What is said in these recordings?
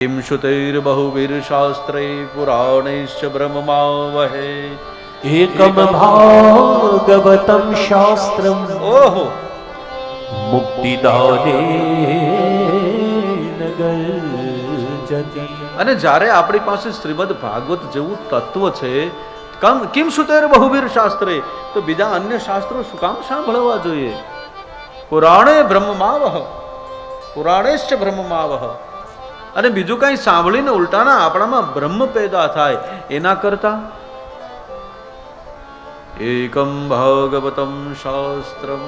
किं श्रुतैर्बहुभिर्शास्त्रै पुराणैश्च ब्रह्मावहे एकं भागवतं शास्त्रम् ઓહો મુક્તિદાનેન ગર્જતિ અને જ્યારે આપણી પાસે શ્રીમદ ભાગવત જેવું તત્વ છે કમ કિમ સુતેર બહુવીર શાસ્ત્રે તો બીજા અન્ય શાસ્ત્રો શું કામ સાંભળવા જોઈએ પુરાણે બ્રહ્મમાવહ પુરાણેશ્ચ બ્રહ્મમાવહ અને બીજું કંઈ સાંભળીને ઉલટાના આપણામાં બ્રહ્મ પેદા થાય, એના કરતા? એકમ ભાગવતમ શાસ્ત્રમ.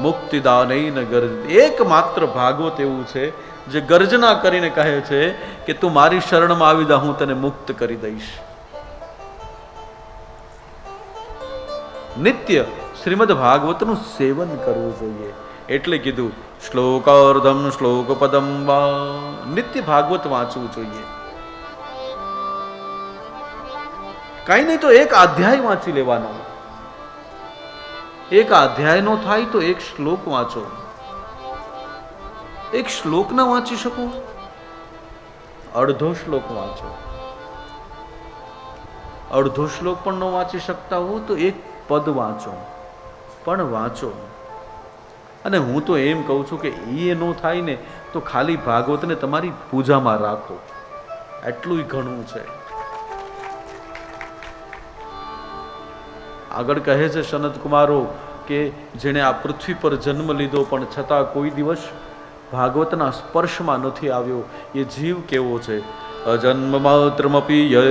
મુક્તિદાનૈન ગર્જ એકમાત્ર ભાગવત એવું છે, જે ગર્જના કરીને કહે છે કે તું મારી શરણમાં આવી જા, હું તને મુક્ત કરી દઈશ. નિત્ય શ્રીમદ ભાગવતનું સેવન કરવું જોઈએ. એટલે કીધું, શ્લોકાર્ધમ શ્લોક પદમ વા નિત્ય ભાગવત વાંચવું જોઈએ. કઈ નહીં તો એક અધ્યાય વાંચી લેવાનો. એક અધ્યાયનો થાય તો એક શ્લોક વાંચો. એક શ્લોક ના વાંચી શકો? અડધો શ્લોક વાંચો. અડધો શ્લોક પણ ન વાંચી શકતા હો તો એક પદ વાંચો. પણ વાંચો. અને હું તો એમ કહું છું કે એ ન થાય ને તો ખાલી ભાગવતને તમારી પૂજામાં રાખો. એટલું ઘણું છે. આગળ કહે છે સનત કુમારો કે જેણે આ પૃથ્વી પર જન્મ લીધો પણ છતાં કોઈ દિવસ ભાગવતના સ્પર્શમાં નથી આવ્યો. એ જીવ કેવો છે? અજન્મ માત્રમપી ય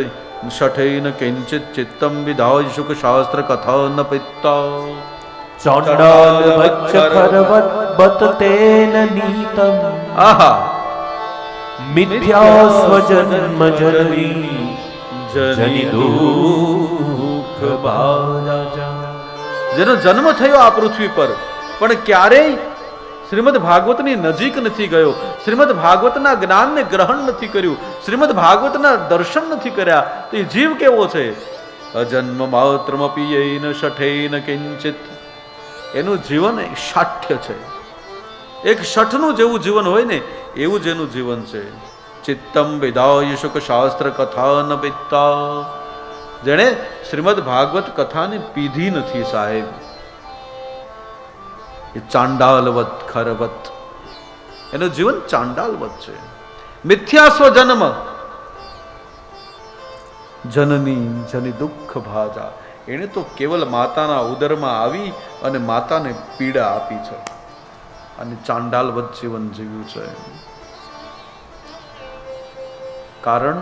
શઠૈન કિંચિત ચિત્તમ વિધાય સુખ શાસ્ત્ર કથા ન પિત્તા. ચોંડાલ વચ્ચ ખરવત બત તેન નીતમ આહા મિથ્યા સ્વજન્મ જનની જની દુઃખ જેનો જન્મ થયો આ પૃથ્વી પર પણ ક્યારેય શ્રીમદ ભાગવતની નજીક નથી ગયો. શ્રીમદ ભાગવતના જ્ઞાનને ગ્રહણ નથી કર્યું. શ્રીમદ ભાગવતના દર્શન નથી કર્યા. તો એ જીવ કેવો છે? અજન્મ માત્રમપી શઠે શઠૈન કિંચિત એનું જીવન શાઠ્ય છે. એક શઠનું જેવું જીવન હોય ને, એવું જ એનું જીવન છે. ચિત્તમ વિદાય શાસ્ત્ર કથા ન પિત્તા. જેણે શ્રીમદ ભાગવત કથાને પીધી નથી સાહેબ. એ ચાંડાલવત, ખરવત. એનું જીવન ચાંડાલવત છે. મિથ્યાસ્વ જન્મ. જનની જની દુઃખ ભાજા. એણે તો કેવલ માતાના ઉદરમાં આવી અને માતાને પીડા આપી છે. અને ચાંડાલવત જીવન જીવ્યું છે કારણ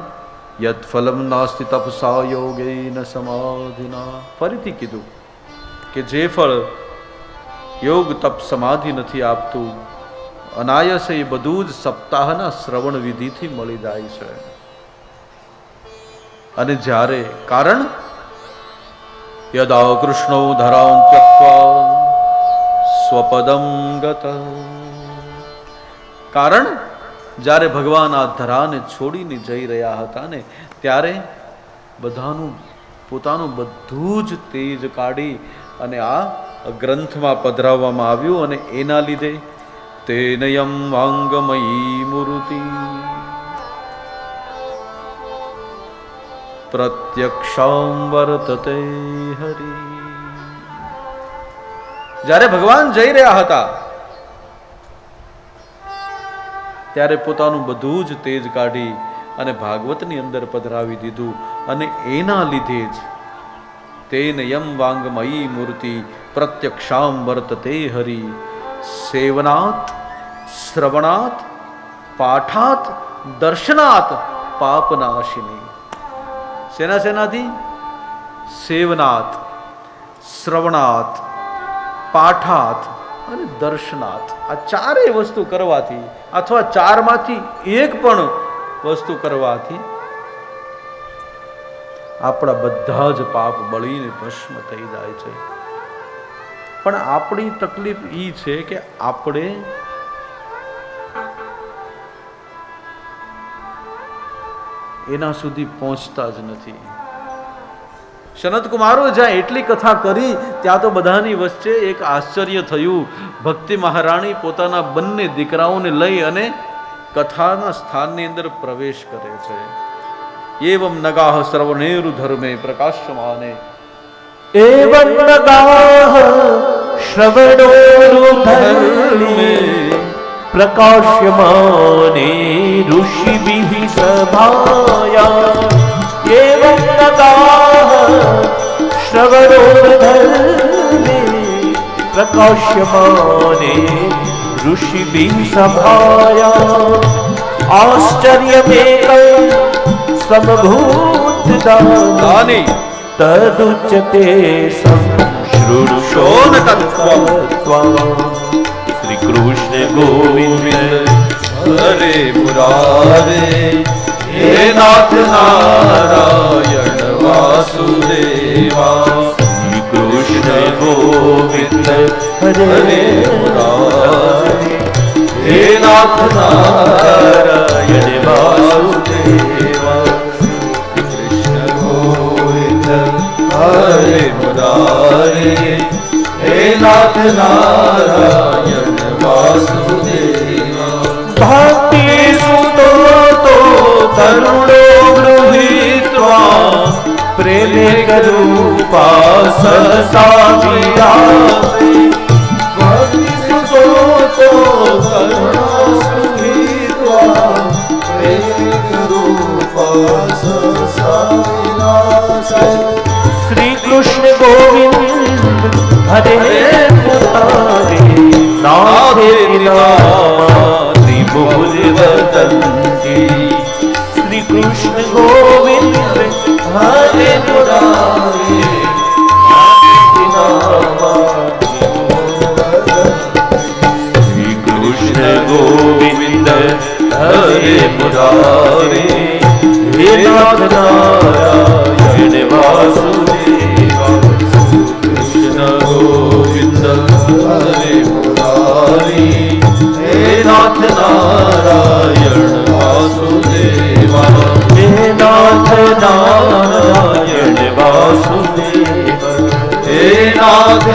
યદ ફલમ નાસ્તિ તપસા યોગેન સમાધિના. ફરીથી કીધું કે જે ફળ યોગ તપ સમાધિ નથી આપતું, અનાયસે એ બધું જ સપ્તાહના શ્રવણ વિધિથી મળી જાય છે. અને જ્યારે કારણ યદા કૃષ્ણો ધરાં ત્યક્વા સ્વપદમ ગત કારણ જ્યારે ભગવાન આ ધરાને છોડીને જઈ રહ્યા હતા ને, ત્યારે બધાનું, પોતાનું બધું જ તેજ કાઢી અને આ ગ્રંથમાં પધરાવવામાં આવ્યું અને એના લીધે તેનયમ વાંગમયી મૂર્તિ. પ્રત્યક્ષામ વર્તતે હરિ જ્યારે ભગવાન જઈ રહ્યા હતા, ત્યારે પોતાનું બધું જ તેજ કાઢી અને ભાગવતની અંદર પધરાવી દીધું અને એના લીધે જ તેન યમ વાંગમયી મૂર્તિ પ્રત્યક્ષામ વર્તતે હરિ. સેવનાત, શ્રવણાત, પાઠાત, દર્શનાત પાપનાશિની. શેના શેનાથી સેવનાથ, શ્રવણાથ, પાઠાથ અને દર્શનાથ. આ ચારેય વસ્તુ કરવાથી અથવા ચારમાંથી એક પણ વસ્તુ કરવાથી આપણા બધા જ પાપ બળીને ભસ્મ થઈ જાય છે. પણ આપણી તકલીફ એ છે કે આપણે એના સુધી પહોંચતા જ નથી. સનતકુમારો જ્યાં એટલી કથા કરી, ત્યાં તો બધાની વચ્ચે એક આશ્ચર્ય થયું. ભક્તિ મહારાણી પોતાના બંને દીકરાઓને લઈ અને કથાના સ્થાનની અંદર પ્રવેશ કરે છે. એવમ નગાહ સર્વનેરુ ધર્મે પ્રકાશમાને. એવમ નગાહ શ્રવણોરુ ધર્મે પ્રકાશમાને ઋષિ भाया एवं नगाः श्रवणोधर्मे प्रकाश्यमाने ऋषिभिः सभाया आश्चर्यमेकं समभूतदानि तदुच्यते संश्रुषोणतत्वं श्रीकृष्ण गोविन्द हरे मुरारे નારાયણ વાસુદેવા કૃષ્ણ ગોવિંદ હરે મુરારે હે નાથ નારાયણ વાસુદેવા કૃષ્ણ ગોવિંદ હરે મુરારે હે નાથ નારાયણ વાસુદેવા વિરાસે શ્રી કૃષ્ણ ગોવિંદ હરે નાથે ਮੁਰਾਰੇ ਵੇਦਾਦ ਨਾਰਾਇਣ ਵਾਸੁਦੇਵਾ ਕ੍ਰਿਸ਼ਨ ਗੋਵਿੰਦ ਹਰੇ ਮੁਰਾਰੀ ਹੇ ਨਾਥ ਨਾਰਾਇਣ ਵਾਸੁਦੇਵਾ, ਹੇ ਨਾਥ ਨਾਰਾਇਣ ਵਾਸੁਦੇਵਾ, ਹੇ ਨਾਥ